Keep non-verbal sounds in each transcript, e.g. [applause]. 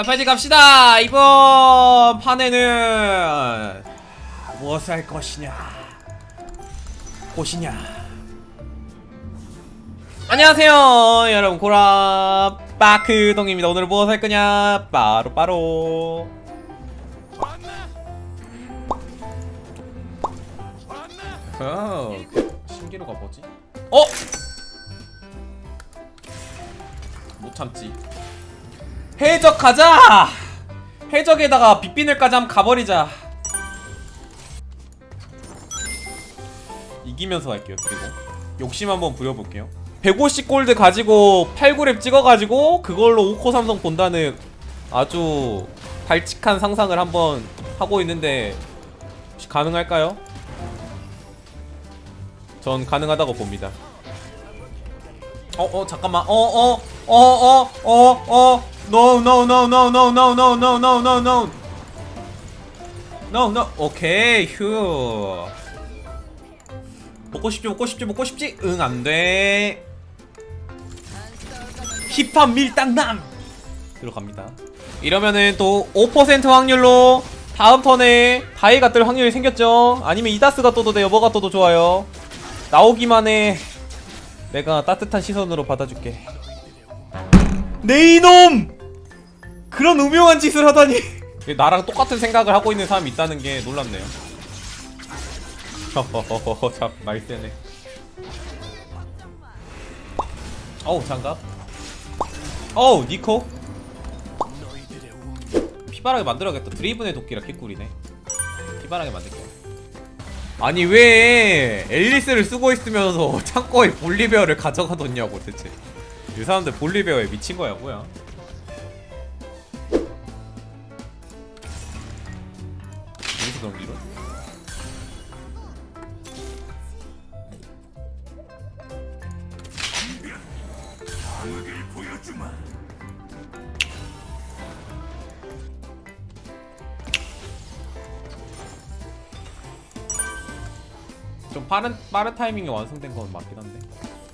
자 빨리 갑시다. 이번 판에는 무엇을 할 것이냐? 곳이냐? 안녕하세요 여러분. 고라 빠크동입니다. 오늘 무엇을 할 거냐? 빠로빠로. 어, 신기루가 뭐지? 어? 못 참지 해적 가자! 해적에다가 빗비늘까지 한번 가버리자 이기면서 갈게요 그리고 욕심 한번 부려볼게요 150 골드 가지고 8구랩 찍어가지고 그걸로 5코 삼성 본다는 아주 발칙한 상상을 한번 하고 있는데 혹시 가능할까요? 전 가능하다고 봅니다 어, 어, 잠깐만. 어, 어, 어, 어, 어, 어. No, no, no, no, no, no, no, no, no, no, no. No, no. 오케이, 휴. 먹고 싶지, 먹고 싶지, 먹고 싶지. 응, 안 돼. 힙합 밀당남. 들어갑니다. 이러면은 또 5% 확률로 다음 턴에 다이가 뜰 확률이 생겼죠. 아니면 이다스가 떠도 돼요. 뭐가 떠도 좋아요. 나오기만 해. 내가 따뜻한 시선으로 받아줄게. 내 이놈! 그런 음흉한 짓을 하다니. 나랑 똑같은 생각을 하고 있는 사람이 있다는 게 놀랍네요. 허허허허 참 세네. 어우 장갑. 어우 니코. 피바라게 만들어야겠다. 드리븐의 도끼라 개꿀이네. 피바라게 만들게요. 아니 왜 앨리스를 쓰고 있으면서 [laughs] 창고에 볼리베어를 가져가뒀냐고 대체 이 사람들 볼리베어에 미친 거야 뭐야 어디서 그런 기로 좀 빠른 빠른 타이밍에 완성된 건 맞긴 한데.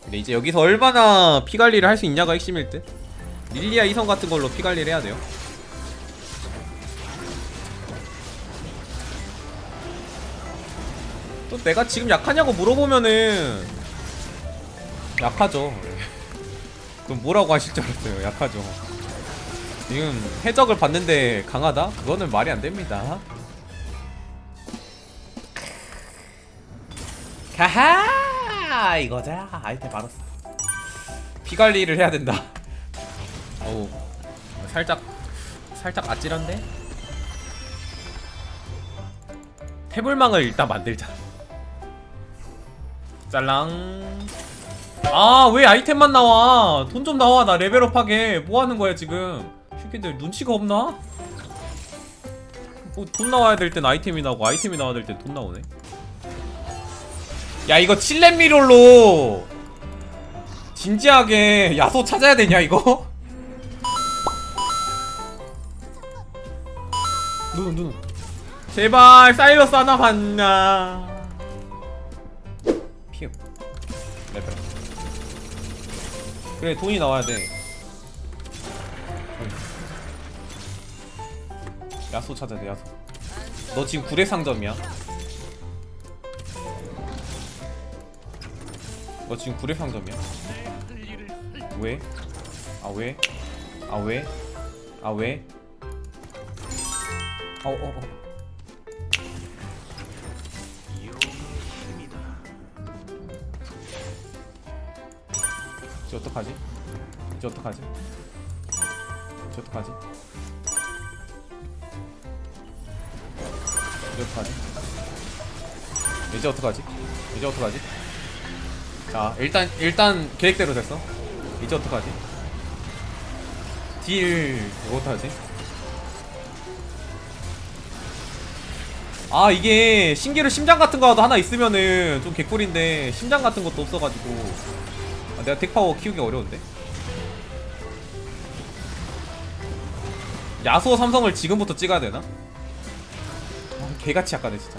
근데 이제 여기서 얼마나 피 관리를 할 수 있냐가 핵심일 듯. 릴리아 이성 같은 걸로 피 관리를 해야 돼요. 또 내가 지금 약하냐고 물어보면은 약하죠. 그럼 뭐라고 하실 줄 알았어요. 약하죠. 지금 해적을 봤는데 강하다? 그거는 말이 안 됩니다. 가하 이거자 아이템 받았어 피 관리를 해야 된다 어우 살짝 살짝 아찔한데 태블망을 일단 만들자 짤랑. 아 왜 아이템만 나와? 돈 좀 나와 나 레벨업하게. 뭐하는 거야 지금? 휴기들 눈치가 없나? 뭐 돈 나와야 될 땐 아이템이 나오고 아이템이 나와야 될 땐 돈 나오네. 야 이거 칠렙미롤로 진지하게 야소 찾아야 되냐 이거? 누누. 누누 제발 사일러스 하나 봤나 그래 돈이 나와야 돼 야소 찾아야 돼 야소 너 지금 구례 상점이야 너 지금 구례 상점이야? 왜? 아 왜? 아 왜? 아 왜? 어어 어. 이제 어떡하지? 이제 어떡하지? 이제 어떡하지? 이제 어떡하지? 이제 어떡하지? 이제 어떡하지? 자 일단 일단 계획대로 됐어 이제 어떡하지? 딜뭐 어떡하지? 아 이게 신기루 심장 같은 거라도 하나 있으면은 좀 개꿀인데 심장 같은 것도 없어가지고 아, 내가 덱파워 키우기 어려운데? 야수호 삼성을 지금부터 찍어야 되나? 아, 개같이 약하네 진짜.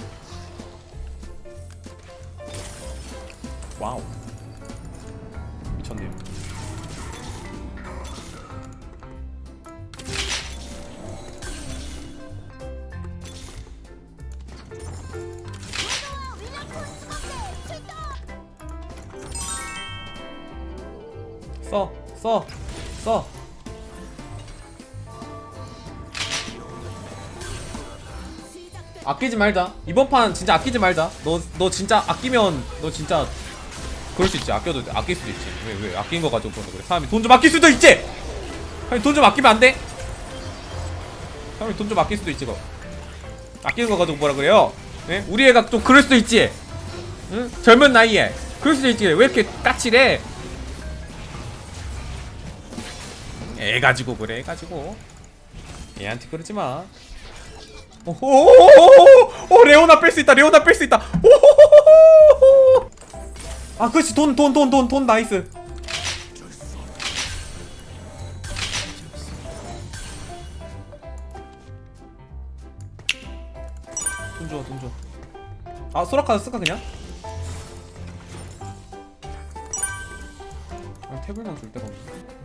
와우 써. 아끼지 말자. 이번 판 진짜 아끼지 말자. 너, 너 진짜 아끼면 너 진짜 그럴 수 있지. 아껴도 돼. 아낄 수도 있지. 왜, 왜 아낀 거 가지고 그래. 사람이 돈 좀 아낄 수도 있지. 사람이 돈좀 아끼면 안 돼. 사람이 돈 좀 아낄 수도 있지. 거. 아끼는 거 가지고 뭐라 그래요? 예? 우리 애가 좀 그럴 수도 있지. 응? 젊은 나이에 그럴 수도 있지. 왜 이렇게 까칠해? 애 가지고 그래. 애 가지고. 얘한테 그러지 마. 오호호호호! 오 레오나 뺄 수 있다. 레오나 뺄 수 있다. 오호호호호! 아, 그렇지. 돈, 돈, 돈, 돈, 돈 나이스. 돈 줘, 돈 줘. 아, 소라카드 쓸까 그냥? 아, 태블망 줄 데가 없네.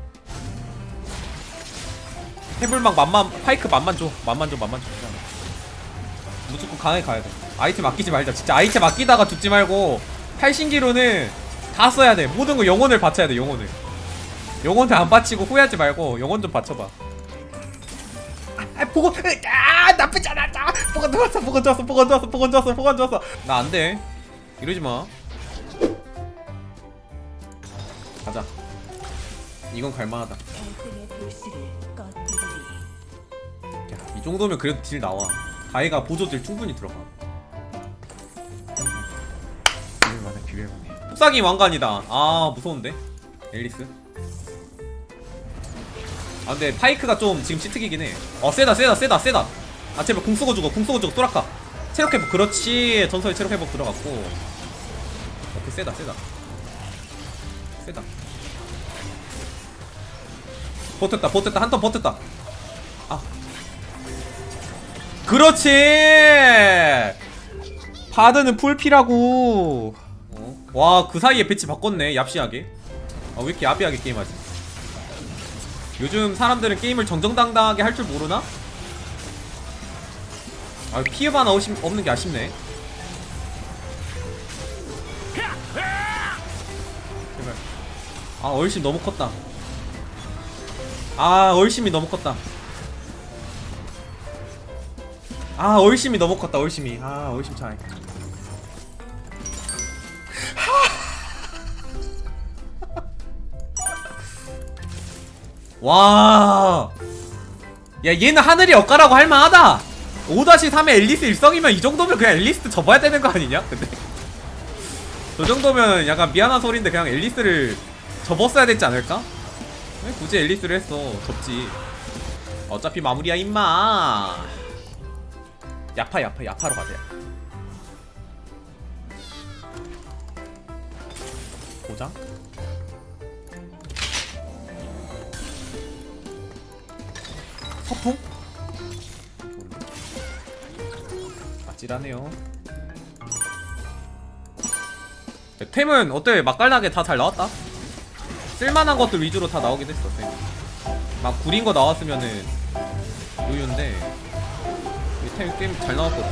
태블망 만만 파이크 만만 줘, 만만 줘, 만만 줘. 그냥. 무조건 강하게 가야 돼. 아이템 아끼지 말자. 진짜 아이템 아끼다가 죽지 말고 팔신기로는 다 써야 돼. 모든 거 영혼을 바쳐야 돼. 영혼을. 영혼을 안 바치고 후회하지 말고 영혼 좀 바쳐봐. 아, 아 보고 아 나쁘지. 아, 보건 좋았어. 보건 좋았어. 보건 좋았어. 보건 좋았어. 보건 좋았어. 나 안 돼. 이러지 마. 가자. 이건 갈만하다. 이 정도면 그래도 딜 나와. 다이가 보조 딜 충분히 들어가. 비빌만해, 비빌만해. 흡사기 왕관이다. 아, 무서운데? 앨리스. 아, 근데 파이크가 좀 지금 치트기긴 해. 어, 세다, 세다, 세다, 세다. 아, 제발 궁 쓰고 죽어, 궁 쓰고 죽어, 또라카. 체력 회복, 그렇지. 전설의 체력 회복 들어갔고. 어, 그 세다, 세다. 세다. 버텼다, 버텼다, 한 턴 버텼다. 아, 그렇지. 바드는 풀피라고. 어? 와그 사이에 배치 바꿨네 얍시하게. 아, 왜 이렇게 야비하게 게임하지? 요즘 사람들은 게임을 정정당당하게 할 줄 모르나? 아 없- 없는 게 아쉽네. 제발. 아 얼씬 너무 컸다. 아 얼심이 너무 컸다 아 얼심이 너무 컸다 얼심이. 아 얼심 차이. 와. 야 얘는 하늘이 엇가라고 할만하다! 5-3의 앨리스 일성이면 이 정도면 그냥 앨리스 접어야 되는 거 아니냐? 근데. 저 정도면 약간 미안한 소린데 그냥 앨리스를 접었어야 됐지 않을까? 왜 굳이 앨리스를 했어? 접지. 어차피 마무리야 임마 야파 야파 야파로 가자 고장? 서풍? 아찔하네요 네, 템은 어때? 맛깔나게 다 잘 나왔다 쓸만한 것들 위주로 다 나오긴 했어 템. 막 구린 거 나왔으면은 요요인데 템 게임 잘 나왔거든.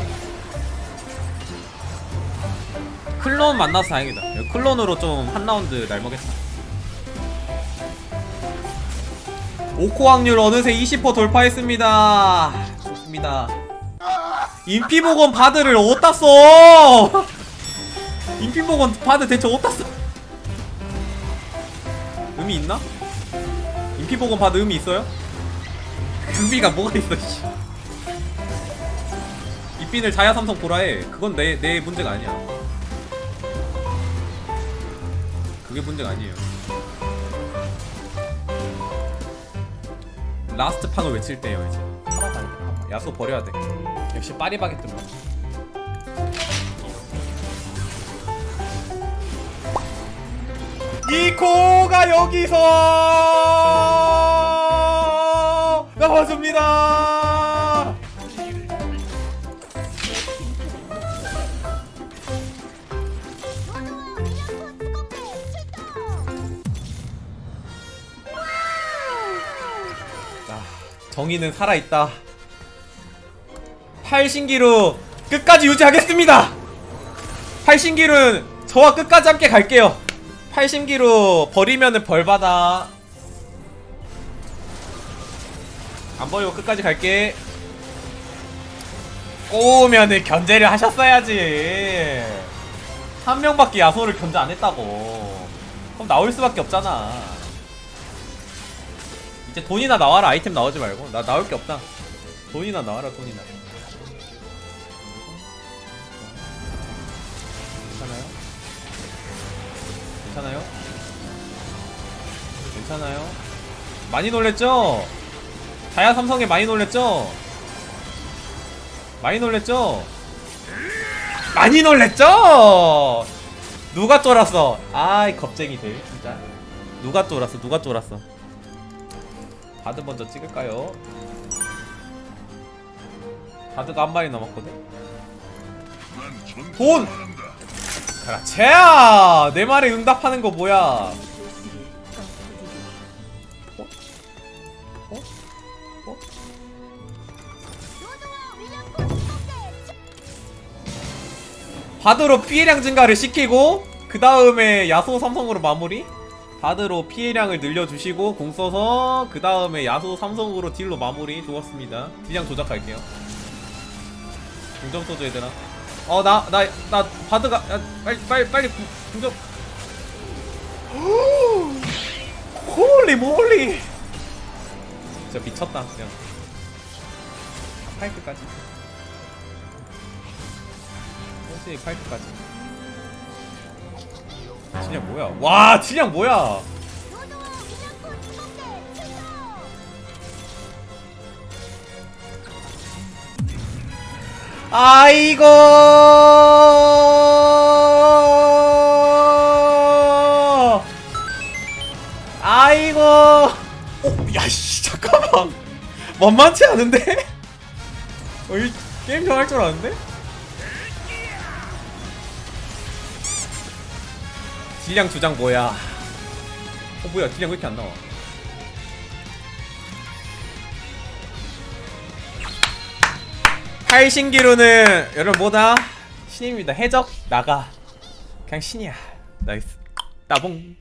클론 만나서 다행이다. 클론으로 좀 한 라운드 날먹겠다. 오코 확률 어느새 20% 돌파했습니다. 좋습니다. 인피복원 바드를 어디다 써? [laughs] 인피복원 바드 대체 어디다 써? 의미 있나? 인피복원 바드 의미 있어요? [laughs] 의미가 뭐가 있어, 씨. 이빈을 자야 삼성 보라해. 그건 내, 내 문제가 아니야. 그게 문제가 아니에요. 라스트 판을 외칠 때요, 이제. 야수 버려야 돼. 역시 파리바게뜨만. 이코가 여기서 나와줍니다. 정의는 살아있다. 팔신기로 끝까지 유지하겠습니다. 팔신기는 저와 끝까지 함께 갈게요. 팔심기로 버리면은 벌받아 안 버리고 끝까지 갈게 꼬우면은 견제를 하셨어야지 한 명밖에 야소를 견제 안 했다고 그럼 나올 수밖에 없잖아 이제 돈이나 나와라 아이템 나오지 말고 나 나올 게 없다 돈이나 나와라 돈이나 괜찮아요? 괜찮아요? 괜찮아요? 많이 놀랬죠? 자야 삼성에 많이 놀랬죠? 많이 놀랬죠? 많이 놀랬죠? 누가 쫄았어? 아이 겁쟁이들 진짜 누가 쫄았어 누가 쫄았어 바드 먼저 찍을까요? 바드가 한 마리 남았거든? 돈! 그렇지! 내 말에 응답하는 거 뭐야. 바드로 피해량 증가를 시키고 그 다음에 야소 삼성으로 마무리 바드로 피해량을 늘려주시고 공 써서 그 다음에 야소 삼성으로 딜로 마무리 좋았습니다. 딜량 조작할게요. 공점 써줘 얘들아 어나 나 나 바드가 야, 빨리 빨리 빨리 구- 공점. 홀리 몰리! 진짜 미쳤다 그냥. 파이크까지. 혹시 파이크까지 질량 뭐야? 와 질량 뭐야? 아이고! 아이고! 어, 야씨 잠깐만. 만만치 않은데? 어, 이 게임 좀할줄 아는데? 딜량 주장 뭐야? 어 뭐야 딜량 왜 이렇게 안 나와? 팔신기로는 여러분 뭐다? 신입니다. 해적 나가. 그냥 신이야. 나이스. 따봉.